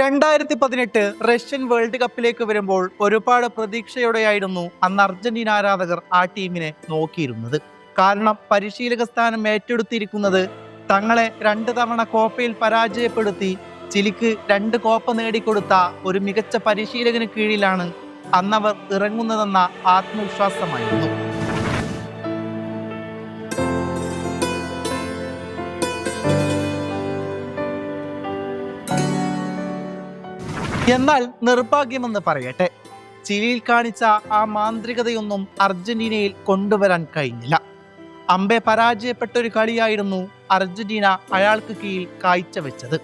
രണ്ടായിരത്തി പതിനെട്ട് Russian world കപ്പിലേക്ക് വരുമ്പോൾ ഒരുപാട് പ്രതീക്ഷയോടെയായിരുന്നു അന്ന് അർജന്റീന ആരാധകർ ആ ടീമിനെ നോക്കിയിരുന്നത്. കാരണം പരിശീലക സ്ഥാനം ഏറ്റെടുത്തിരിക്കുന്നത് തങ്ങളെ രണ്ട് തവണ കോപ്പയിൽ പരാജയപ്പെടുത്തി ചിലിക്ക് രണ്ട് കോപ്പ നേടിക്കൊടുത്ത ഒരു മികച്ച പരിശീലകന് കീഴിലാണ് അന്നവർ ഇറങ്ങുന്നതെന്ന ആത്മവിശ്വാസമായിരുന്നു. എന്നാൽ നിർഭാഗ്യമെന്ന് പറയട്ടെ. ചിലിയിൽ കാണിച്ച ആ മാന്ത്രികതയൊന്നും അർജന്റീനയിൽ കൊണ്ടുവരാൻ കഴിഞ്ഞില്ല. അമ്പെ പരാജയപ്പെട്ട ഒരു കളിയായിരുന്നു അർജന്റീന അയാൾക്ക് കീഴിൽ കാഴ്ചവെച്ചത്.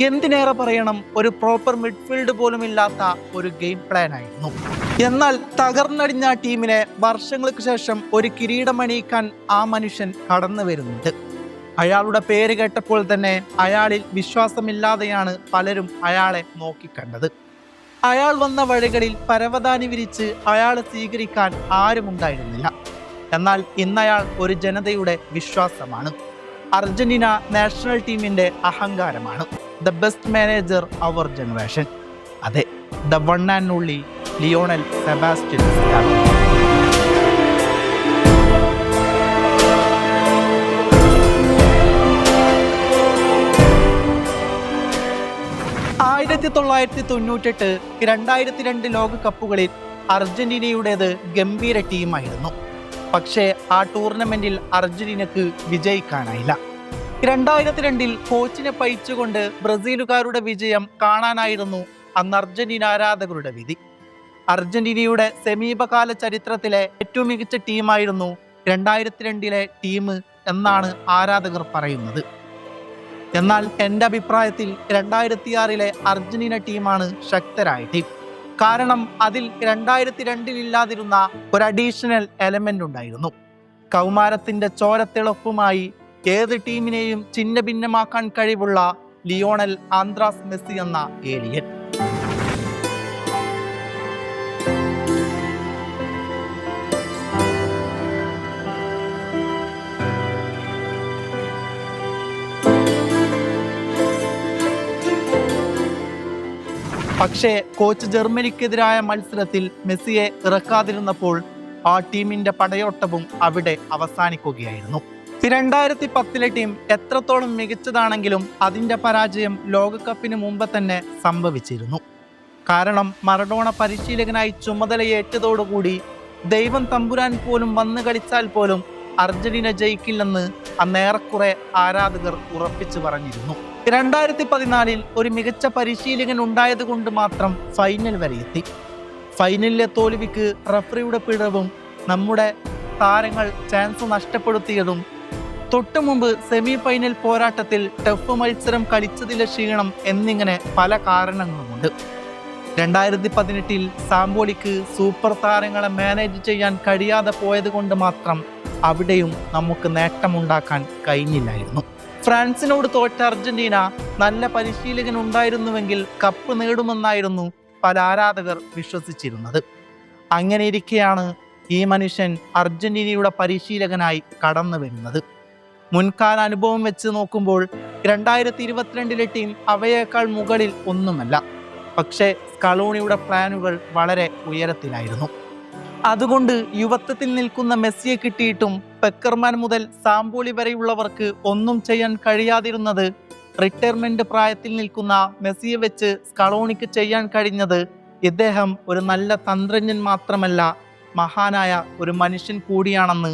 എന്തിനേറെ പറയണം ഒരു പ്രോപ്പർ മിഡ്ഫീൽഡ് പോലുമില്ലാത്ത ഒരു ഗെയിം പ്ലാൻ ആയിരുന്നു. എന്നാൽ തകർന്നടിഞ്ഞ ടീമിനെ വർഷങ്ങൾക്ക് ശേഷം ഒരു കിരീടമണിയിക്കാൻ ആ മനുഷ്യൻ കടന്നു വരുന്നുണ്ട് അയാളുടെ പേര് കേട്ടപ്പോൾ തന്നെ അയാളിൽ വിശ്വാസമില്ലാതെയാണ് പലരും അയാളെ നോക്കിക്കണ്ടത്. അയാൾ വന്ന വഴികളിൽ പരവതാനി വിരിച്ച് അയാളെ സ്വീകരിക്കാൻ ആരുമുണ്ടായിരുന്നില്ല എന്നാൽ ഇന്നയാൾ ഒരു ജനതയുടെ വിശ്വാസമാണ്. അർജന്റീന നാഷണൽ ടീമിന്റെ അഹങ്കാരമാണ്. The best manager our generation. അതെ the one and only Lionel Sebastian ആയിരത്തി തൊള്ളായിരത്തി തൊണ്ണൂറ്റെട്ട് രണ്ടായിരത്തി രണ്ട് ലോകകപ്പുകളിൽ അർജന്റീനയുടേത് ഗംഭീര ടീമായിരുന്നു. പക്ഷേ ആ ടൂർണമെന്റിൽ അർജന്റീനക്ക് വിജയിക്കാനായില്ല. രണ്ടായിരത്തി രണ്ടിൽ കോച്ചിനെ പയിച്ചുകൊണ്ട് ബ്രസീലുകാരുടെ വിജയം കാണാനായിരുന്നു അന്ന് അർജന്റീന ആരാധകരുടെ വിധി. അർജന്റീനയുടെ സമീപകാല ചരിത്രത്തിലെ ഏറ്റവും മികച്ച ടീമായിരുന്നു രണ്ടായിരത്തി രണ്ടിലെ ടീം എന്നാണ് ആരാധകർ പറയുന്നത്. എന്നാൽ എന്റെ അഭിപ്രായത്തിൽ രണ്ടായിരത്തി ആറിലെ അർജന്റീന ടീമാണ് ശക്തരായ ടീം കാരണം അതിൽ രണ്ടായിരത്തി രണ്ടിൽ ഇല്ലാതിരുന്ന ഒരു അഡീഷണൽ എലമെന്റ് ഉണ്ടായിരുന്നു. കൗമാരത്തിന്റെ ചോരത്തിളപ്പുമായി ഏത് ടീമിനെയും ചിന്ന ഭിന്നമാക്കാൻ കഴിവുള്ള ലിയോണൽ ആന്ത്രാസ് മെസ്സി എന്ന ഏലിയൻ പക്ഷേ കോച്ച് ജർമ്മനിക്കെതിരായ മത്സരത്തിൽ മെസ്സിയെ ഇറക്കാതിരുന്നപ്പോൾ ആ ടീമിന്റെ പടയോട്ടവും അവിടെ അവസാനിക്കുകയായിരുന്നു. രണ്ടായിരത്തി പത്തിലെ ടീം എത്രത്തോളം മികച്ചതാണെങ്കിലും അതിന്റെ പരാജയം ലോകകപ്പിന് മുമ്പ് തന്നെ സംഭവിച്ചിരുന്നു. കാരണം മറഡോണ പരിശീലകനായി ചുമതലയേറ്റതോടുകൂടി ദൈവം തമ്പുരാൻ പോലും വന്നു കളിച്ചാൽ പോലും അർജന്റീന ജയിക്കില്ലെന്ന് അന്നേറെക്കുറെ ആരാധകർ ഉറപ്പിച്ചു പറഞ്ഞിരുന്നു. രണ്ടായിരത്തി പതിനാലിൽ ഒരു മികച്ച പരിശീലകൻ ഉണ്ടായത് കൊണ്ട് മാത്രം ഫൈനൽ വരെ എത്തി. ഫൈനലിലെ തോൽവിക്ക് റഫറിയുടെ പിഴവും നമ്മുടെ താരങ്ങൾ ചാൻസ് നഷ്ടപ്പെടുത്തിയതും തൊട്ടു മുമ്പ് സെമി ഫൈനൽ പോരാട്ടത്തിൽ ടഫ് മത്സരം കളിച്ചതിലെ ക്ഷീണം എന്നിങ്ങനെ പല കാരണങ്ങളുമുണ്ട്. രണ്ടായിരത്തി പതിനെട്ടിൽ സാമ്പോളിക്ക് സൂപ്പർ താരങ്ങളെ മാനേജ് ചെയ്യാൻ കഴിയാതെ പോയത് കൊണ്ട് മാത്രം അവിടെയും നമുക്ക് നേട്ടമുണ്ടാക്കാൻ കഴിഞ്ഞില്ലായിരുന്നു. ഫ്രാൻസിനോട് തോറ്റ അർജന്റീന നല്ല പരിശീലകൻ ഉണ്ടായിരുന്നുവെങ്കിൽ കപ്പ് നേടുമെന്നായിരുന്നു പല ആരാധകർ വിശ്വസിച്ചിരുന്നത്. അങ്ങനെ ഇരിക്കെയാണ് ഈ മനുഷ്യൻ അർജന്റീനയുടെ പരിശീലകനായി കടന്നു വരുന്നത്. മുൻകാല അനുഭവം വെച്ച് നോക്കുമ്പോൾ രണ്ടായിരത്തി ഇരുപത്തിരണ്ടിലെ ടീം അവയേക്കാൾ മുകളിൽ ഒന്നുമല്ല. പക്ഷേ കളോണിയുടെ പ്ലാനുകൾ വളരെ ഉയരത്തിലായിരുന്നു. അതുകൊണ്ട് യുവത്വത്തിൽ നിൽക്കുന്ന മെസ്സിയെ കിട്ടിയിട്ടും പെക്കർമാൻ മുതൽ സാമ്പോളി വരെയുള്ളവർക്ക് ഒന്നും ചെയ്യാൻ കഴിയാതിരുന്നത് റിട്ടയർമെന്റ് പ്രായത്തിൽ നിൽക്കുന്ന മെസ്സിയെ വെച്ച് സ്കളോണിക്ക് ചെയ്യാൻ കഴിഞ്ഞത് ഇദ്ദേഹം ഒരു നല്ല തന്ത്രജ്ഞൻ മാത്രമല്ല മഹാനായ ഒരു മനുഷ്യൻ കൂടിയാണെന്ന്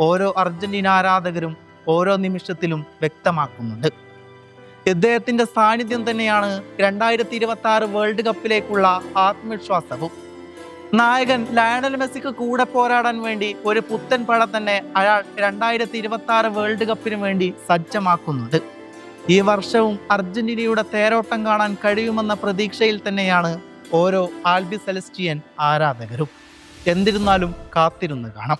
ഓരോ അർജന്റീന ആരാധകരും ഓരോ നിമിഷത്തിലും വ്യക്തമാക്കുന്നുണ്ട്. ഇദ്ദേഹത്തിന്റെ സാന്നിധ്യം തന്നെയാണ് രണ്ടായിരത്തി ഇരുപത്തി ആറ് വേൾഡ് കപ്പിലേക്കുള്ള ആത്മവിശ്വാസവും. നായകൻ ലയണൽ മെസ്സിക്ക് കൂടെ പോരാടാൻ വേണ്ടി ഒരു പുത്തൻ പട തന്നെ അയാൾ രണ്ടായിരത്തി ഇരുപത്തി ആറ് വേൾഡ് കപ്പിന് വേണ്ടി സജ്ജമാക്കുന്നുണ്ട് ഈ വർഷവും അർജന്റീനയുടെ തേരോട്ടം കാണാൻ കഴിയുമെന്ന പ്രതീക്ഷയിൽ തന്നെയാണ് ഓരോ ആൽബി സെലസ്റ്റിയൻ ആരാധകരും. എന്തിരുന്നാലും കാത്തിരുന്ന് കാണാം.